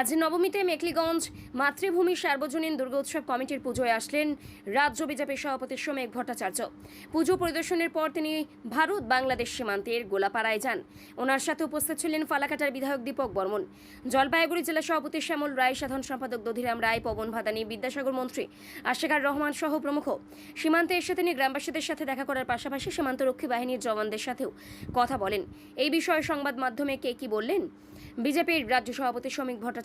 আজ নবমীতে মেকলিগঞ্জ মাতৃভূমি সার্বজনীন দুর্গোৎসব কমিটির পুজোয় আসলেন রাজ্য বিজেপি সভাপতি সোমেক ভট্টাচার্য। পুজো পরিদর্শনের পর তিনি ভারত বাংলাদেশ সীমান্তের গোলাপাড়ায় যান। ওনার সাথে উপস্থিত ছিলেন ফালাকাটার বিধায়ক দীপক বর্মন। জলপাইগুড়ি জেলা সভাপতি শ্যামল রায়, সাধারণ সম্পাদক দধিরাম রায়, পবন ভাদানি, বিদ্যাসাগর মন্ত্রী আশেকার রহমান সহ প্রমুখ। সীমান্তে এসে তিনি গ্রামবাসীদের সাথে দেখা করার পাশাপাশি সীমান্তরক্ষী বাহিনীর জওয়ানদের সাথেও কথা বলেন। এই বিষয়ে সংবাদ মাধ্যমে কে কি বললেন? বিজেপির রাজ্য সভাপতি শ্রমিক ভট্টাচার্য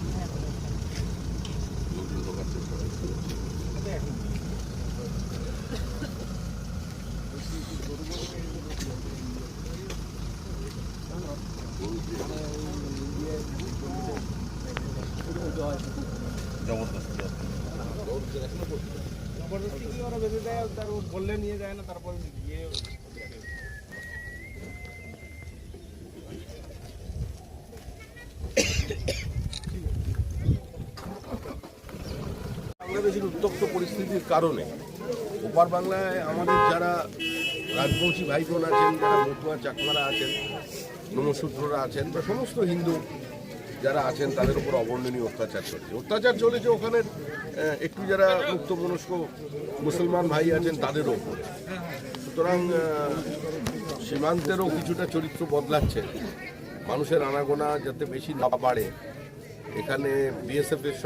জবরদস্ত ওরা দেয় বললে নিয়ে যায় না গিয়ে বাংলাদেশের উত্তপ্ত পরিস্থিতির কারণে ওপার বাংলায় আমাদের যারা রাজবংশী ভাই বোন আছেন, যারা মতুয়া চাকমারা আছেন নমশূদ্ররা আছেন, বা সমস্ত হিন্দু যারা আছেন, তাদের উপর অবর্ণনীয় অত্যাচার চলছে। অত্যাচার চলেছে ওখানে একটু যারা মুক্তমনস্ক মুসলমান ভাই আছেন তাদের ওপর সুতরাং সীমান্তেরও কিছুটা চরিত্র বদলাচ্ছে। মানুষের আনাগোনা যাতে বেশি না বাড়ে, এখানে বিএসএফ এর